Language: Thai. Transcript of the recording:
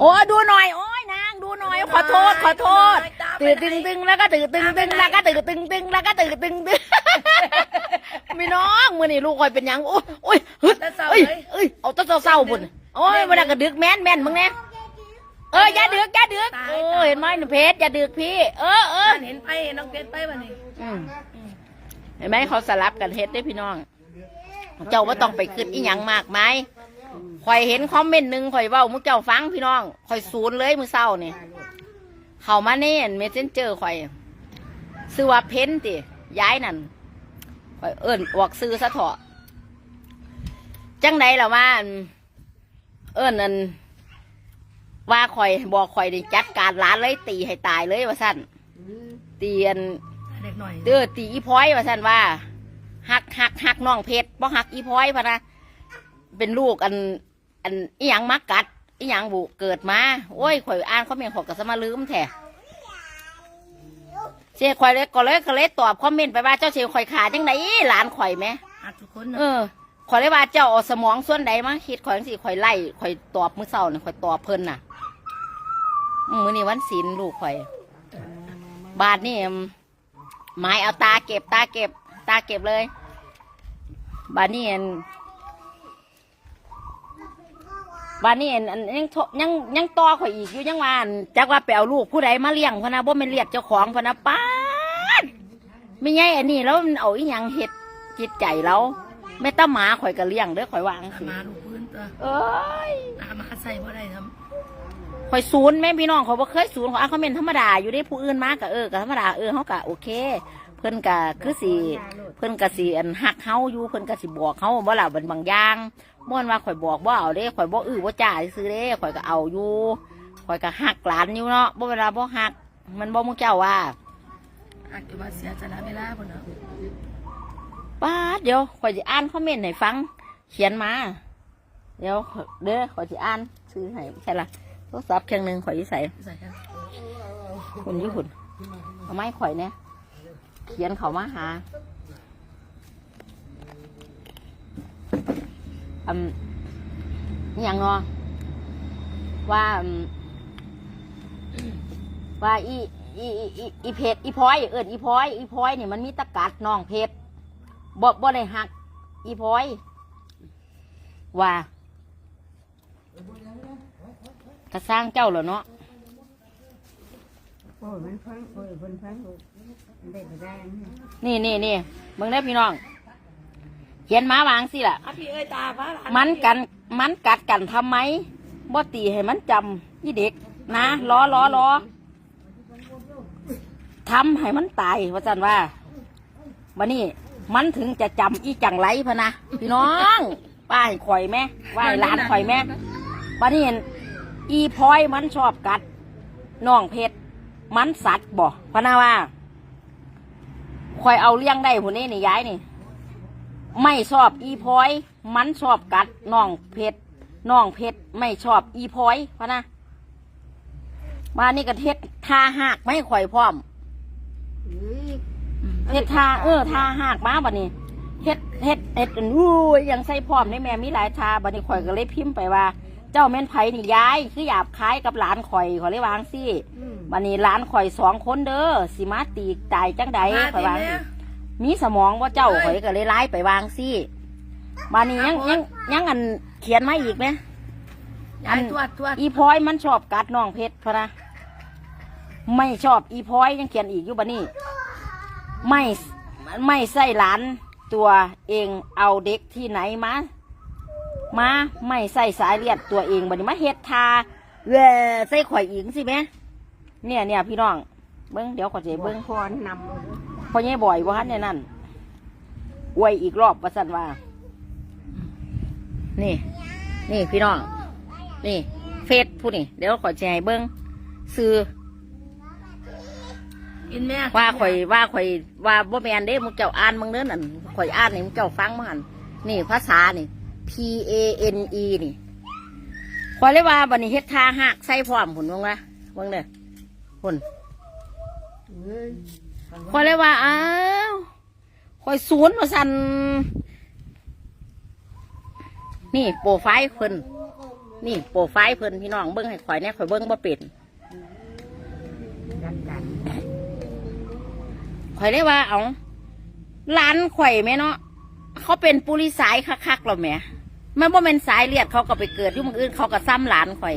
โอ้ดูหน่อยโอ้ยนางดูหน่อยขอโทษขอโทษตื่นตึงตึงแล้วก็ตื่นตึงตึงแล้วก็ตื่นตึงตึงแล้วก็ตื่นตึงตึงไม่น้องมือนี่ลูกคอยเป็นหยังโอ้ยโอ้ยเฮ้ยเอ้ยเอ้ยเอาแต้เศร้าๆบุญโอ้ยวันนั้นก็ดึกแม่นแม่นมึงเนี่ยเอออย่าดึกอย่าดึกโอ้ยเห็นไหมหนูเพชรอย่าดึกพี่ เออเออเห็นไปน้องเพชรไปวันนี้อืมเห็นไหมเขาสลับกันเฮ็ดได้พี่น้อง เจ้าว่าต้องไปขึ้นอีหยังมากไหมาย ข่อยเห็นคอมเมนต์หนึ่งข่อยเว้ามุกเจ้าฟังพี่น้องข่อยศูนย์เลยมือเศร้านี่เขามาเน่นเมสเซนเจอร์ข่อยซื้อว่าเพ้นติย้ายนั่นข่อยเอิ้นออกซื้อซะเถอะจังใดล่ะว่าอั่นเอิ้นนั่นว่าข่อยบอกข่อยนี่จัดการร้านเลยตีให้ตายเลยว่าสั่นตีอันเด็กหน่อยเด้อตีอีพ้อยว่าสันว่าหักหักหักน้องเพชรบ่หักอีพ้อยพะนะ เป็นลูกอัน อันอีหยังมักกัดอีหยังบุเกิดมาโอ้ยข่อยอ่านคอมเมนต์ขอยก็สมาลืมแท้เสียข่อยเลยก็เลยก็เลยตอบคอมเมนต์ไปว่าเจ้าเสียข่อยขาจังไดหลานข่อยไหมหักทุกคนเออข่อยเลยว่าเจ้าเอาสมองส่วนใดมาคิดข่อยจังสิข่อยไล่ข่อยตอบมื้อเช้านี่ข่อยตอบเพิ่นน่ะอืมมื้อนี้วันศีลลูกข่อย บาทนี่อืมไม้เอาตาเก็บตาเก็บ ตาเก็บเลย บาทนี่ อันบาทนี่อันอันยังโทยังยังต่อข่อยอีกอยู่ยังว่าอันจักว่าไปเอาลูกผู้ใดมาเลี้ยงพะนะบ่แม่นเรียกเจ้าของพะนะป้าดไม่ไงอันนี้แล้วมันเอาอีหยังเห็ดจิตใจเราแม่ตาหมาข่อยก็เลี้ยงเด้อข่อยวาจังสิมาลูกพื้นตัวเอ้ยอามาใส่บ่ได้ทข่อยศูนย์แม่พี่น้องเขาบ่เคยศูนย์เขาอาเขาเป็นธรรมดาอยู่ได้ผู้อื่นมากกะเออก็ธรรมดาเออเขากะโอเค เพิ่นกะคือสิเพิ่นกะสิอันหักเฮาอยู่เพิ่นกะสิบอกเฮาบ่ล่ะเป็นบางอย่างบ่นว่าข่อยบอกบ่เอาเด้ข่อยบ่อื้อบ่จ่าซื้อเด้ข่อยก็เอาอยู่ข่อยก็หักหลานอยู่เนาะบ่เวลาบ่หัก มันบ่มุกเจ้าว่าำหักอยู่ว่าเสียจะละเวลาพุ่นเนาะป้าดเดี๋ยวข่อยสิอ่านคอมเมนต์ให้ฟัง เขียนมา เดี๋ยวเด้อข่อยสิอ่านซื้อให้ใช่ล่ะโทรศัพท์เครื่องหนึงข่อยสิใส่ใส่กันคุณยี่หุ่นเอาไม้ข่อยเนี่ย เขียนเขามาหาอืมอย่างเนาะว่าว่าอีอีอีอีเพชรอีพอยเอิญอีพอยอีพอยเนี่ยมันมีตะกัดน้องเพชรบ่บ่ได้หัก อีพอยว่า กระสร้างเจ้าเหรอเนาะ โอ้ยมันฟังโอ้ยคนฟังโอ้ยมันได้ก็ได้อันนี้นี่นี่นี่เบิ่งได้อพี่น้องเขียนมาวางสิล่ะ อะพี่เอ้ยตาป้าหลานมันกันมันกัดกันทำไมบ่ตีให้มันจำยี่เด็ก นะล้อล้อล้อทำให้มันตายว่าจันว่าบันนี้มันถึงจะจำอีจังไรพะนะพี่น้องป้าให้ข่อยแม่ว่าให้หลานข่อยแม่บันนี้เห็นอีพลอยมันชอบกัดน้องเพชร มันสัตว์บ่พะนะว่าข่อยเอาเลี้ยงได้ผู้นี้นี่ย้ายนี่ ไม่ชอบอีพลอย มันชอบกัดน้องเพชรน้องเพชรไม่ชอบอีพลอยพะนะมานี่ก็เทศทาหักไม่ข่อยพร้อมเอ้ยเฮ็ดทาเออทาหักมาบัดนี้เฮ็ดเฮ็ดเฮ็ดอันอู้ยยังใส่พร้อมในแม่มีหลายทาบัดนี้ข่อยก็เลยพิมพ์ไปว่าเจ้าแม่นไผนี่ยายคือหยาบคายกับหลานข่อยข่อยเลยวาจั่งซี่อืมบัดนี้หลานข่อยสองคนเด้อสิมาตีตายจังใดมาข่อยเต็มวาจั่งแล้ซี้วมีสมองว่าเจ้าข่อยก็เลยไล่ไปวางซี่มานี่ยังยังยังอันเขียนมาอีกไหมยายทวดทวดอีพลอยมันชอบกัดน้องเพชรพะนะไม่ชอบอีพลอยยังเขียนอีกอยู่บะนี่ไม่ไม่ใส่หลานตัวเองเอาเด็กที่ไหนมา มาไม่ใส่สายเลือดตัวเองบัดนี้มาเฮ็ดทาเว้ใส่ข่อยอีกสิแม่เนี่ยเนี่ยพี่น้องเบิ้งเดี๋ยวขอเจเบิ้งพรนำเอาเด้อพอแย่บ่อยว่าฮันเนี่ยนั่นอวยอีกรอบว่าสันว่า นี่ นี่พี่น้อง นี่เฟซผู้นี่ เดี๋ยวขอแชร์ให้เบิ้งซื้อกินแม่ว่าข่อยว่าข่อยว่าบ่แมนเด้มึงเจ้าอ่านมึงเด้อนั่นข่อยอ่านนี่มึงเจ้าฟังมั้งนี่ภาษานี่ P A N E นี่ขอเรียกว่าบันนี้เฮ็ดทาหักใส่พร้อมผุนบ้งวะบ้งเด้อผุนขอเรียกว่าอ้าวคอยศูนมาสันนี่โปรไฟล์เพิ่นนี่โปรไฟล์เพิ่นพี่น้องเบิ้งให้ข่อยเนี่ยข่อยเบิ้งบ่เป็นข่อยเรียกว่าเอาร้านข่อยไหมเนาะเขาเป็นปุริสายคักๆหรอแม่ แม่บ่เป็นสายเลียดเขาก็ไปเกิดยุ่มืออื่นเขาก็ซ้ำหลานข่อย